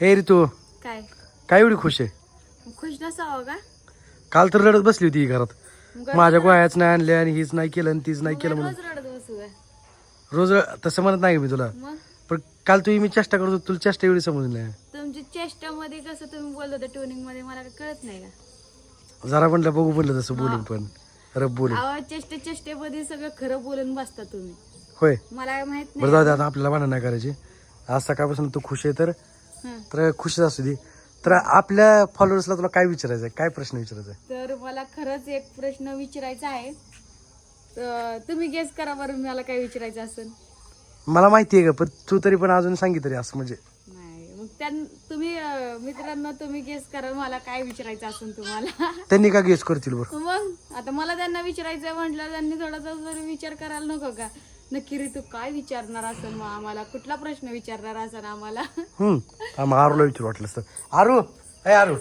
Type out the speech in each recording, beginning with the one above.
हे ऋतू काय? काय एवढी खुश आहे? खुश नसावं का? काल तर रडत बसली होती ही घरात. मग माझ्या गोळ्याच नाही आणल्या आणि हीच नाही केलं आणि तीच नाही केलं म्हणून. रोज रडत बसू का? रोज तसं म्हणत नाही मी तुला. मग? पण काल तुम्ही मी चेष्टा करत तुला चेष्टा एवढी समजली नाही. तुमची चेष्टामध्ये कसं तुम्ही बोलत होता ट्युनिंगमध्ये मला काही कळत नाही का? जरा म्हणलं बघू म्हणलं तसं बोलून पण. रब बोलून. आवाज चेष्टे चेष्टेमध्ये सगळं खरं बोलून बसता तुम्ही. होय. मला माहीत बरं नाही. जाऊ दे आता आपल्याला भांडण नाही करायची. आज सकाळपासून तू खुश आहे तर. तर खुशच असू दे. तर आपल्या फॉलोअर्सला तुला काय विचारायचं आहे काय प्रश्न विचारायचा आहे तर मला खरंच एक प्रश्न विचारायचा आहे. तर तुम्ही गेस करा बरं मला काय विचारायचं असेल. मला माहिती आहे का पण तू तरी पण अजून सांगित तरी असं म्हणजे. नाही मग त्या तुम्ही अं, मित्रांनो तुम्ही गेस करा मला काय विचारायचं असेल तुम्हाला. त्यांनी का गेस करतील बरं? मग आता मला त्यांना विचारायचं म्हटलं त्यांनी थोडासा जरी विचार करायला नको का? नक्की रे तू काय विचारणार असेल मग आम्हाला? कुठला प्रश्न विचारणार असेल आम्हाला? हम्म. हा मग आरूला विचारू वाटलं तर आरू! अय आरू!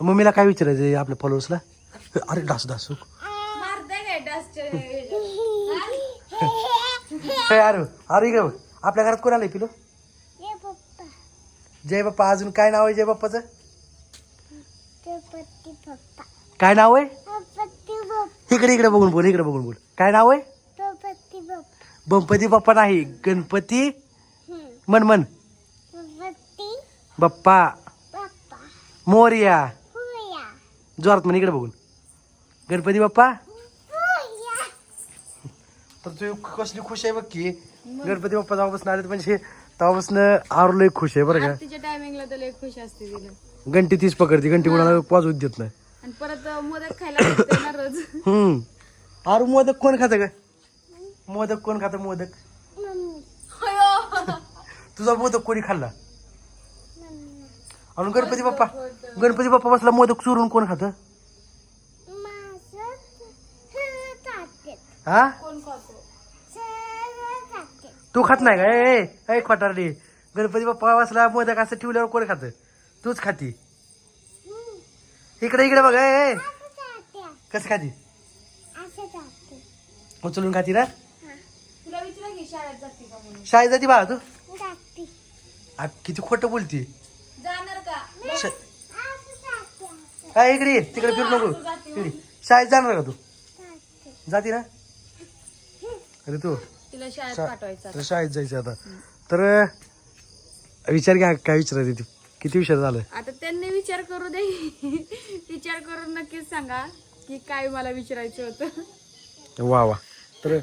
मम्मीला काय विचारायचं आहे आपल्या फॉलोअर्सला अरे डास डास मारताय काय डस्टच्या अय आरू! आरू इकडे बघ. आपल्या घरात कोण आलंय पिलो? जय बाप्पा अजून काय नाव आहे जय बाप्पाचं काय नाव आहे? इकडे इकडे बघून बोल इकडे बघून बोल. काय नाव आहे? गणपती बाप्पा नाही गणपती मन मन बाप्पा. मोर्या. जोरात म्हण इकडे बघून. गणपती बाप्पा. तर तू कसली खुश आहे बघ की गणपती बाप्पा जेव्हापासून आले म्हणजे तेव्हापासून आरू लय खुश आहे बरं का. आरतीच्या टायमिंगला तर लय खुश असते तिला घंटी तीच पकडते घंटी कोणाला वाजवूच देत नाही. आणि परत मोदक खायला ना रोज हम्म. आरू मोदक कोण खातं का मोदक कोण खातं मोदक. तुझा मोदक कोणी खाल्ला? आणि गणपती बाप्पा गणपती बाप्पा बसला मोदक चोरून कोण खातं? हा? तू खात नाही का? ए खोटारडी गणपती बाप्पा बसला मोदक असं ठेवल्यावर कोण खातं? तूच खाती. इकडे इकडे बघ ए. कसं खाती? उचलून खाती ना? शाळेत जाते का म्हणून? शाळेत जाती बाळा तू? आ, किती खोटं बोलती. जाणार का? श- हा इकडे ये तिकडे फिरू नको. इकडे शाळेत जाणार का तू? जाती. ना? अरे तू. तिला शाळेत शा- पाठवायचं तर शाळेत जायचं आता. तर विचार घ्या काय विचारायचं ते. किती विचार झालं? आता त्यांनी विचार करू दे. विचार करून नक्कीच सांगा की काय मला विचारायचं होतं. वा वा. तर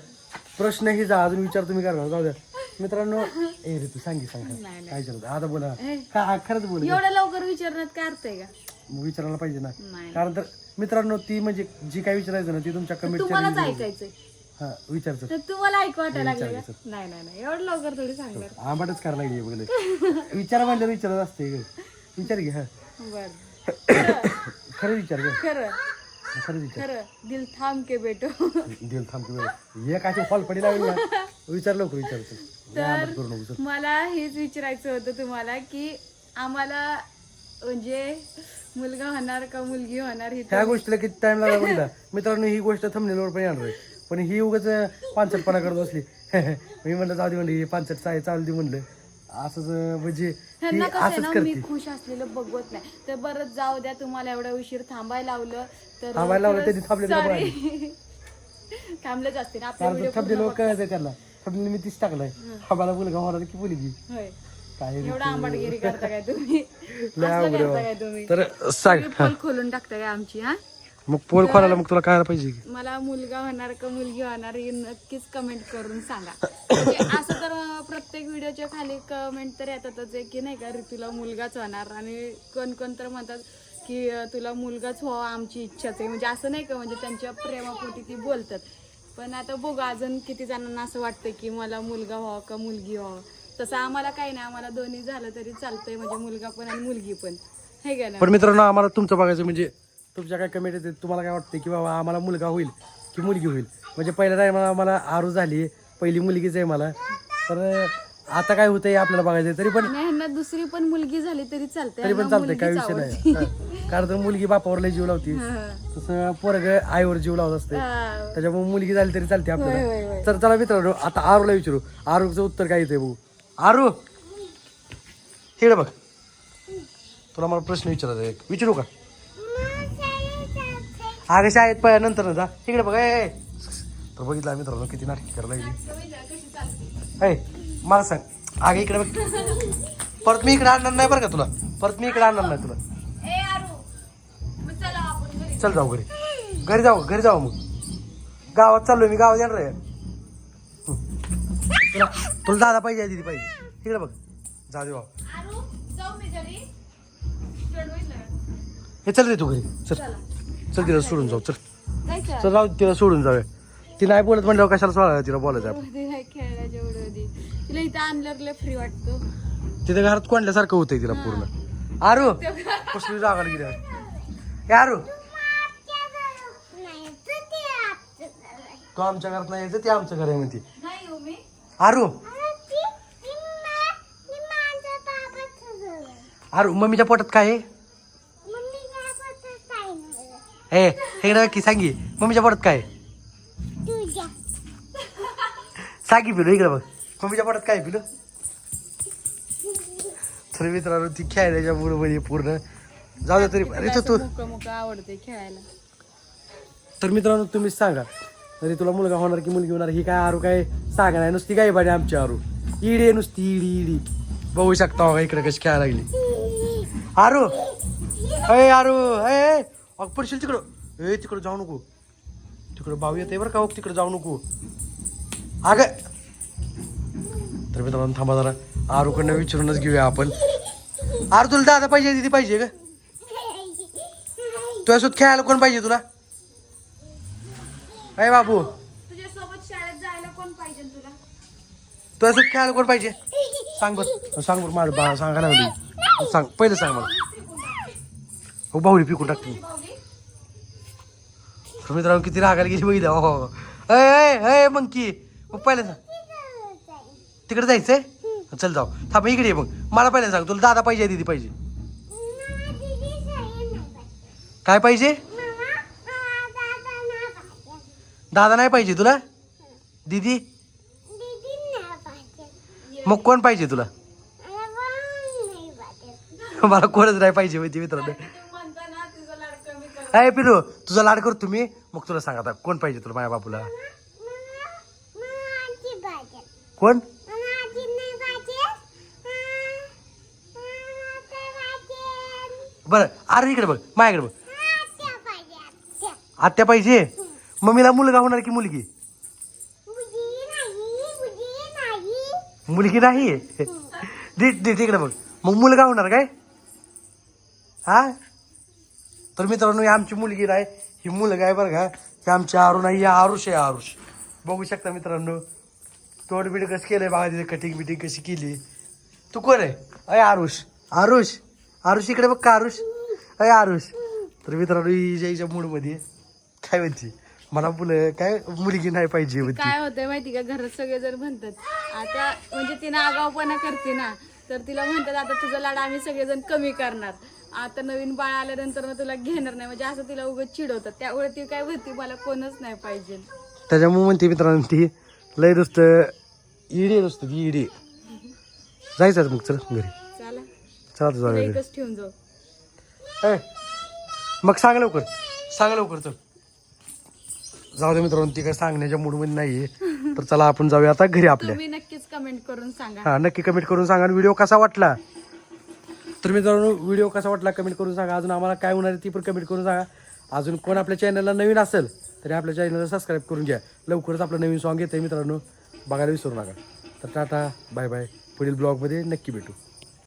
प्रश्न ही जा अजून विचार तुम्ही करणार जाऊ द्या. मित्रांनो ए रे तू सांगी सांग. नाही. काय विचारत आता बोला. का हा, खरंच बोल. एवढं लवकर विचारण्यात काय अर्थ आहे का? विचारायला पाहिजे ना. नाही. कारण तर मित्रांनो ती म्हणजे जी काय विचारायचं ना ती तुमच्या तुम्हालाच कमेंट ऐकायचंय. हा विचारचं. तर तुम्हाला ऐकू वाटायला लागलं. का? नाही नाही नाही. एवढं लवकर थोडी सांगणार. आंबाटच करायला लागली बघले विचार म्हणलं विचारत असते ग. विचार घे हा. बर. खरं विचार ग. खरं. खरं विचार. खरं दिल थांब के बेटो. दिल थांब की एक अशी हॉल पडी लागली ना. विचार लवकर विचारतो आंबट करू नको चल. मला हेच विचारायचं होतं तुम्हाला की आम्हाला म्हणजे मुलगा होणार का मुलगी होणार हे ह्या गोष्टीला किती टाइम लागला बघितला मित्रांनो ही गोष्ट थंबनेलवर पण येणार आहे. पण ही उगाच पानसटपणा करत बसली. मी म्हणलं जाऊ दे म्हणलं ही पानसट चालू दे म्हणलं. असंच म्हणजे ही ह्यांना कसं आहे असंच ना मी करते खुश असलेलं बघवत नाही. तर बरं जाऊ द्या तुम्हाला एवढा उशीर थांबायला लावलं तर थांबायला लावलं त्यांनी थांबलेलं. थांबलेच असते ना आपल्या कारण व्हिडिओ थंबनेलवर कळायचंय त्याला थंबनेल मी तीच टाकलाय. आम्हाला मुलगा होणार की मुलगी? होय. काय रे एवढा आंबाटगिरी करता काय तुम्ही? असलं करता. काय तुम्ही? तर सांग. तुम्ही पोल खोलून टाकता काय आमची हा? मग पोल खोलायला मग तुला कळायला पाहिजे की? मला मुलगा होणार का मुलगी होणार हे नक्कीच कमेंट करून सांगा. म्हणजे असं तर प्रत्येक व्हिडिओच्या खाली कमेंट तर येतातच आहे की नाही का ऋतूला मुलगाच होणार. आणि कोण कोण तर म्हणतात की तुला मुलगाच व्हावा आमची इच्छाच आहे. म्हणजे असं नाही का म्हणजे त्यांच्या प्रेमापोटी ती बोलतात. पण आता बघू अजून किती जणांना असं वाटतं की मला मुलगा व्हावा का मुलगी व्हावं. तसं आम्हाला काही नाही आम्हाला दोन्ही झालं तरी चालतंय. म्हणजे मुलगा पण आणि मुलगी पण. हे का ना पण मित्रांनो आम्हाला तुमचं बघायचं म्हणजे तुमच्या काय कमेंट येते तुम्हाला काय वाटतं की बाबा आम्हाला मुलगा होईल की मुलगी होईल? म्हणजे पहिल्या टायमाला आम्हाला आरू झाली पहिली मुलगीच आहे मला. तर आता काय होतंय आपल्याला बघायचं तरी पण ह्यांना दुसरी पण मुलगी झाली तरी चालते तरी पण चालतंय काय विषय. नाही. हा. कारण तर मुलगी बापावर लय जीव लावती. तसं पोरग आईवर जीव लावत असते. त्याच्यामुळे मुलगी झाली तरी चालते आपल्याला. तर चला मित्रांनो आता आरूला विचारू. आरूचं उत्तर काय येते भाऊ आरू! तिकडे बघ. तुला मला प्रश्न विचारायचा आहे. एक. विचारू का? अगं शाळेत पाहिजे नंतर ना जा. तिकडे बघ ए तर बघितलं आम्ही मित्रांनो किती नाटकी करायला लागली. ऐ मला सांग. अगं इकडे बघ. परत मी इकडे आणणार नाही बरं का तुला? परत मी इकडे आणणार नाही तुला. चला जाऊ घरी. घरी जाऊ घरी जाऊ मग. गावात चाललोय मी गावात येणार आहे. तुला तुला दादा पाहिजे दिदी पाहिजे. तिकडे बघ. जा दे बाबा. हे चल रे तू घरी. चल. चला तिला सोडून जाऊ चल. चल राहू तिला सोडून जाऊया. ती नाही बोलत म्हणल्यावर कशाला सोडा तिला बोलायचं आपण खेळायला जेवढं होती तिला इथं लय फ्री वाटतो. तिथे घरात कोंडल्यासारखं होतंय तिला पूर्ण. आरू कसली जागा गेली हे आरू. तो आमच्या घरात नाही यायचं ते आमच्या घर आहे म्हणते. नाही हो मी. आरू. आरू मम्मीच्या पोटात काय आहे? ए हे की सांगी. मम्मीच्या पोटात काय? सांगी पिलो इकडे बघ. मम्मीच्या पोटात काय आहे पिलो? तर मित्रांनो ती खेळण्याच्या मध्ये पूर्ण. जाऊ दे तरी. अरे तू तू. आवडते खेळायला तर मित्रांनो तुम्हीच सांगा. तरी तुला मुलगा होणार की मुलगी होणार ही काय आरू काय? सांगा नाही. नुसती काय पाहिजे आमची आरू. इडी आहे नुसती इडी इडी. बघू शकता हो बघा इकडे कशी खेळायला लागली. आरू. अय आरू. अय अग पडशील तिकडं. ए तिकडं जाऊ नको. तिकडं भाऊ येते बरं का बघ तिकडं जाऊ नको. अग. तर मित्रांनो थांबा जरा. आरूकडनं विचारूनच घेऊया आपण. आरू तुला दादा पाहिजे दिदी पाहिजे का तुझ्यासोबत खेळायला कोण पाहिजे तुला? अय बाबू. तुझ्यासोबत खेळायला कोण पाहिजे? सांग बर. सांग बर माझं बा सांगा पहिलं सांग मला. हो बाहुली पिकून टाकते. मी. तर मित्रांनो किती रागायला गेली बघितलं. हो अय अय अय मंकी. मग पहिलं सांग. तिकडे जायचंय? चल जाऊ. थांब इकडे ये मग मला पहिलं सांग. तुला दादा पाहिजे दिदी पाहिजे. काय पाहिजे? दादा नाही पाहिजे तुला? दीदी? मग कोण पाहिजे तुला? मला कोणच नाही पाहिजे. माहिती मित्रांनो म्हणता ना तुझा लाड कमी कर अय पिरू तुझा लाड करतो तुम्ही? मग तुला सांग आता कोण पाहिजे तुला माझ्या बापूला? कोण? बरं अरे इकडे बघ माझ्याकडे बघ. आत्या पाहिजे? मम्मीला मुलगा होणार की मुलगी? मुलगी नाही? दे दे तिकडे बघ. मग मुलगा होणार काय? हा? तर मित्रांनो ही आमची मुलगी नाही ही मुलगा आहे बरं का. ही आमची आरुण आहे ही आरुष आहे आरुष. बघू शकता मित्रांनो तोडबीड कसं केलं केलंय बघा तिथे कटिंग बिटिंग कशी केली. तू कोण आहे? अय आरुष. आरुष. आरुष इकडे बघ का आरुष? अय आरुष. तर मित्रांनो हिच्या हिच्या मूडमध्ये काय म्हणते? मला मुलं काय मुलगी नाही पाहिजे होती काय होतंय माहिती का? घरात सगळे जर म्हणतात. आता म्हणजे तिनं आगावपणा करते ना तर तिला म्हणतात आता तुझा लाड आम्ही सगळेजण कमी करणार. आता नवीन बाळ आल्यानंतर मग तुला घेणार नाही. म्हणजे असं तिला उगाच चिडवतात. त्यामुळे ती काय म्हणते मला कोणच नाही पाहिजे. त्याच्यामुळे म्हणते मित्रांनो ती लय नुसतं इडी नुसतं की इडी जायचं आता मग चल घरी. चला. चला तुझा तुला घरी. एकच ठेवून जाऊ. ए, मग सांग लवकर. सांग लवकर चल. जाऊ दे मित्रांनो ती काय सांगण्याच्या मूडमध्ये नाहीये. तर चला आपण जाऊया आता घरी आपल्या. तुम्ही नक्कीच कमेंट करून सांगा. हा नक्की कमेंट करून सांगा व्हिडिओ कसा वाटला? तर मित्रांनो व्हिडिओ कसा वाटला कमेंट करून सांगा. अजून आम्हाला काय होणार आहे ती पण कमेंट करून सांगा. अजून कोण आपल्या चॅनलला नवीन असेल तरी आपल्या चॅनलला सबस्क्राईब करून घ्या. लवकरच आपलं नवीन सॉन्ग येतं मित्रांनो. बघायला विसरू नका. तर टाटा बाय बाय पुढील ब्लॉगमध्ये नक्की भेटू.